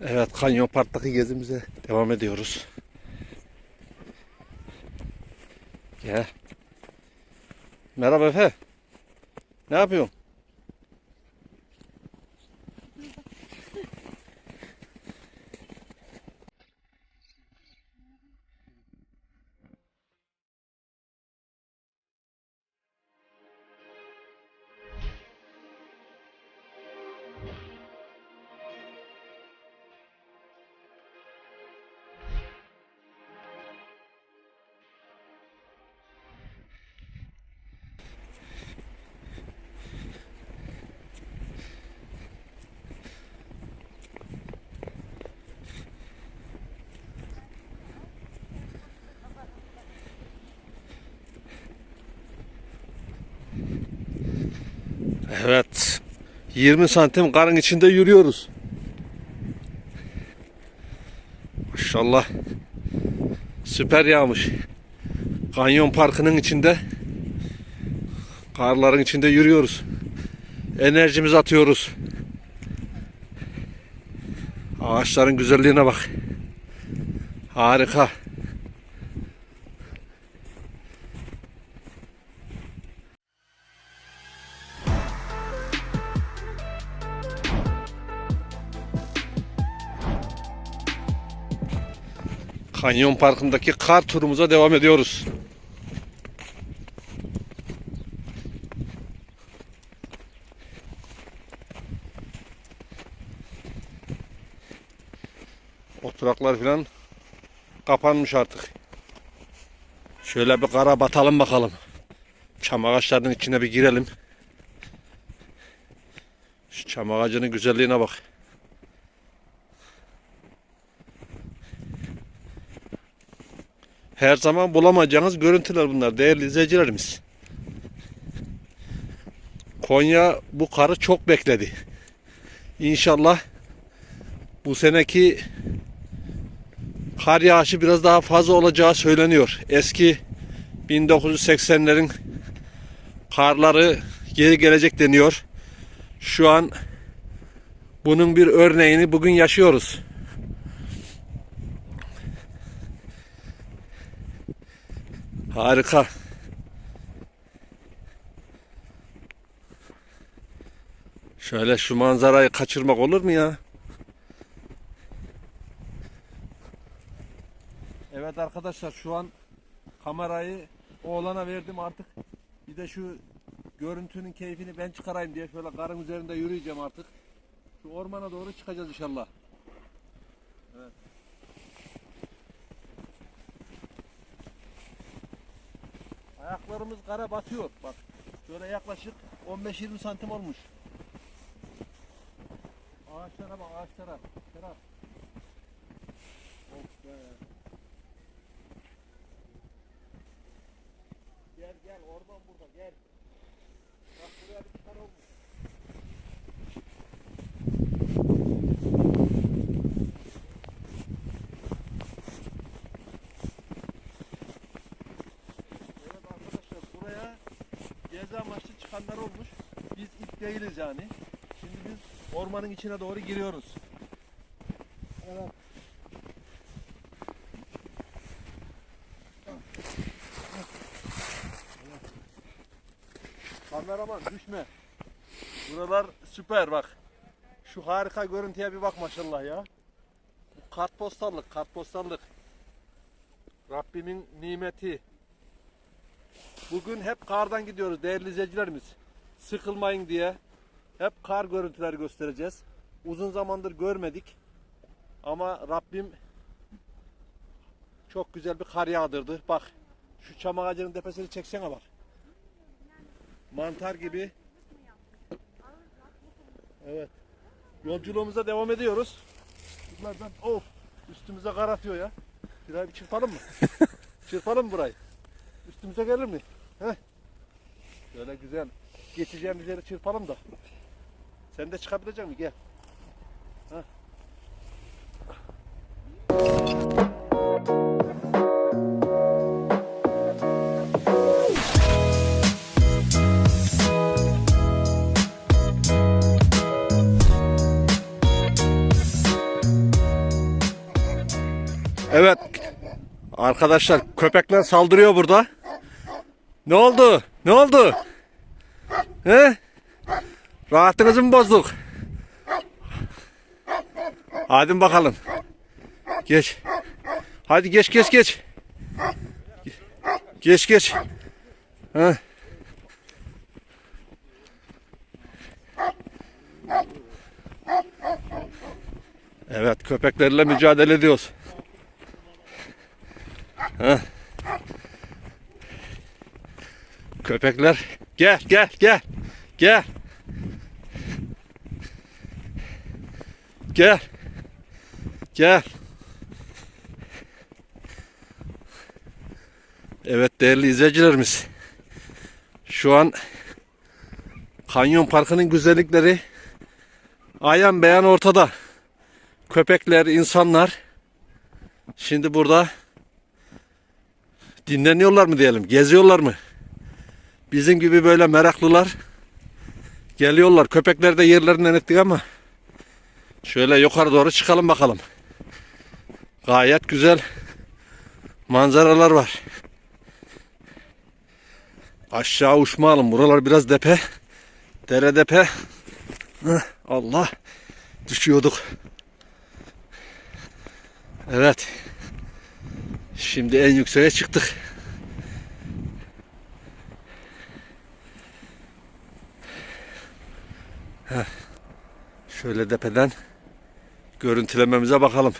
Evet Kanyon Park'taki gezimize devam ediyoruz. Gel. Merhaba Efe. Ne yapıyorsun? Evet. 20 santim karın içinde yürüyoruz. Maşallah. Süper yağmış. Kanyon Parkı'nın içinde karların içinde yürüyoruz. Enerjimizi atıyoruz. Ağaçların güzelliğine bak. Harika. Kanyon Parkı'ndaki kar turumuza devam ediyoruz. Oturaklar falan kapanmış artık. Şöyle bir kara batalım bakalım. Çam ağaçlarının içine bir girelim. Şu çam ağacının güzelliğine bak. Her zaman bulamayacağınız görüntüler bunlar değerli izleyicilerimiz. Konya bu karı çok bekledi. İnşallah bu seneki kar yağışı biraz daha fazla olacağı söyleniyor. Eski 1980'lerin karları geri gelecek deniyor. Şu an bunun bir örneğini bugün yaşıyoruz. Harika. Şöyle şu manzarayı kaçırmak olur mu ya? Evet arkadaşlar şu an kamerayı oğlana verdim artık. Bir de şu görüntünün keyfini ben çıkarayım diye şöyle karın üzerinde yürüyeceğim artık. Şu ormana doğru çıkacağız inşallah. Ayaklarımız kara batıyor. Bak şöyle yaklaşık 15-20 santim olmuş. Ağaçlara bak ağaçlara. Serap. Of be. Gel gel orman burada gel. Bak buraya bir çıkar olmuş. Evet arkadaşlar buraya gezi çıkanlar olmuş. Biz ilk değiliz yani. Şimdi biz ormanın içine doğru giriyoruz. Evet. Kameraman düşme. Buralar süper bak. Şu harika görüntüye bir bak maşallah ya. Bu kartpostallık, kartpostallık. Rabbimin nimeti. Bugün hep kardan gidiyoruz değerli izleyicilerimiz. Sıkılmayın diye hep kar görüntüleri göstereceğiz. Uzun zamandır görmedik. Ama Rabbim çok güzel bir kar yağdırdı. Bak şu çam ağacının tepesini çeksene bak. Mantar gibi. Evet. Yolculuğumuza devam ediyoruz. Bunlardan of üstümüze kar atıyor ya. Şurayı bir çırpalım mı? çırpalım mı burayı? Üstümüze gelir mi? Heh. Böyle güzel. Geçeceğimiz yeri çırpalım da. Sen de çıkabilecek misin? Gel. Heh. Evet. Arkadaşlar köpekler saldırıyor burada. Ne oldu? Ne oldu? He? Rahatınızı mı bozduk? Hadi bakalım. Geç. Hadi geç geç geç. Geç geç. He. Evet köpeklerle mücadele ediyoruz. Heh. Köpekler. Gel gel gel. Gel. Gel. Gel. Evet değerli izleyicilerimiz. Şu an Kanyon Parkı'nın güzellikleri ayan beyan ortada. Köpekler, insanlar. Şimdi burada dinleniyorlar mı diyelim, geziyorlar mı? Bizim gibi böyle meraklılar geliyorlar. Köpekler de yerlerinden ettik ama şöyle yukarı doğru çıkalım bakalım. Gayet güzel manzaralar var. Aşağı uçmayalım. Buralar biraz depe. Dere depe. Allah. Düşüyorduk. Evet. Şimdi en yükseğe çıktık. Heh. Şöyle tepeden görüntülememize bakalım.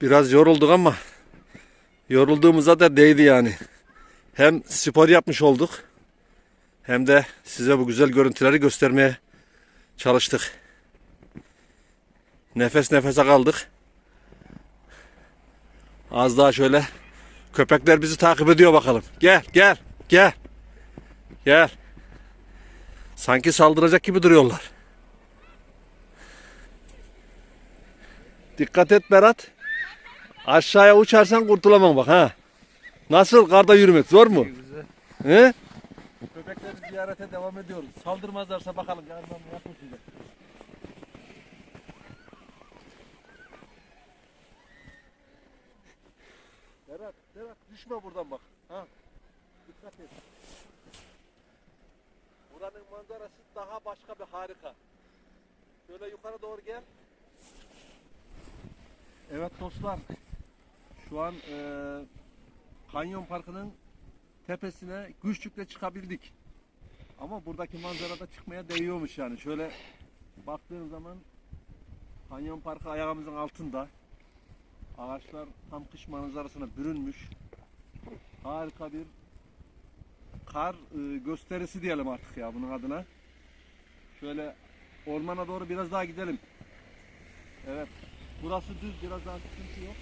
Biraz yorulduk ama yorulduğumuza da değdi yani. Hem spor yapmış olduk hem de size bu güzel görüntüleri göstermeye çalıştık. Nefes nefese kaldık. Az daha şöyle köpekler bizi takip ediyor bakalım. Gel gel gel. Gel. Sanki saldıracak gibi duruyorlar. Dikkat et Berat. Aşağıya uçarsan kurtulamam bak ha. Nasıl karda yürümek zor mu? He? Köpekleri ziyarete devam ediyoruz. Saldırmazlarsa bakalım yarından yapın Berat, Berat düşme buradan bak. Ha? Dikkat et. Buranın manzarası daha başka bir harika. Şöyle yukarı doğru gel. Evet dostlar. Şu an eee Kanyon Parkı'nın tepesine güçlükle çıkabildik. Ama buradaki manzarada çıkmaya değiyormuş yani. Şöyle baktığın zaman Kanyon Parkı ayağımızın altında. Ağaçlar tam kış manzarasına bürünmüş. Harika bir kar e, gösterisi diyelim artık ya bunun adına. Şöyle ormana doğru biraz daha gidelim. Evet. Burası düz biraz daha sıkıntı yok.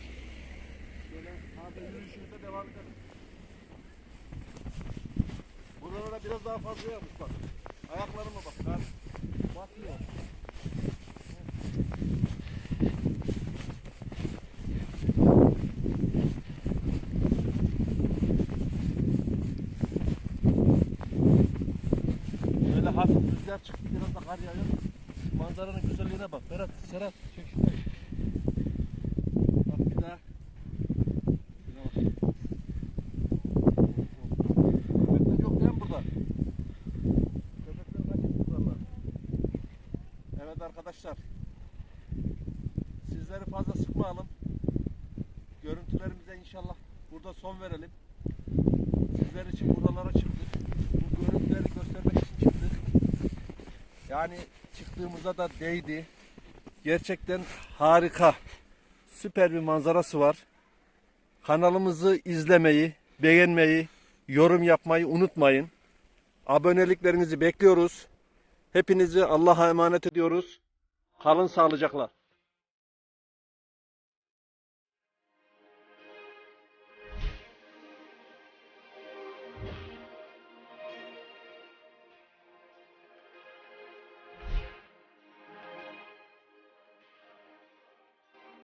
Şöyle abi yürüyüşümüze devam edelim. Buralara biraz daha fazla yapmış bak. Ayaklarıma bak. Kar batıyor. Şöyle rüzgar çıktı biraz da kar yağıyor. Manzaranın güzelliğine bak. Berat, Serhat çek. Bak bir daha. Köpekler yok değil mi burada? Köpekler. Evet arkadaşlar. Sizleri fazla sıkmayalım. Görüntülerimize inşallah burada son verelim. Sizler için buralara çıktık. Bu görüntüleri göstermek için çıktık. Yani çıktığımızda da değdi. Gerçekten harika. Süper bir manzarası var. Kanalımızı izlemeyi, beğenmeyi, yorum yapmayı unutmayın. Aboneliklerinizi bekliyoruz. Hepinizi Allah'a emanet ediyoruz. Kalın sağlıcakla.